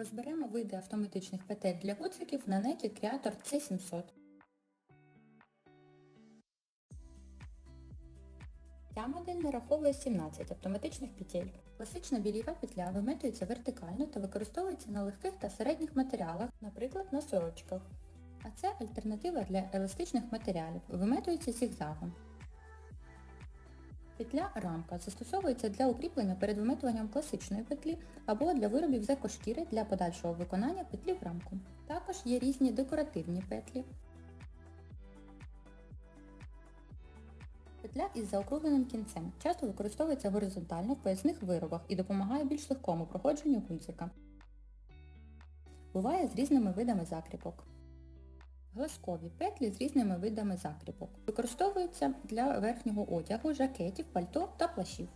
Розберемо види автоматичних петель для гудзиків на неті Creator C700. Ця модель нараховує 17 автоматичних петель. Класична біліва петля виметується вертикально та використовується на легких та середніх матеріалах, наприклад на сорочках. А це альтернатива для еластичних матеріалів, виметується зігзагом. Петля рамка застосовується для укріплення перед виметуванням класичної петлі або для виробів з екошкіри для подальшого виконання петлі в рамку. Також є різні декоративні петлі. Петля із заокругленим кінцем часто використовується горизонтально в поясних виробах і допомагає більш легкому проходженню гудзика. Буває з різними видами закріпок. Глазкові петлі з різними видами закріпок. Використовуються для верхнього одягу, жакетів, пальто та плащів.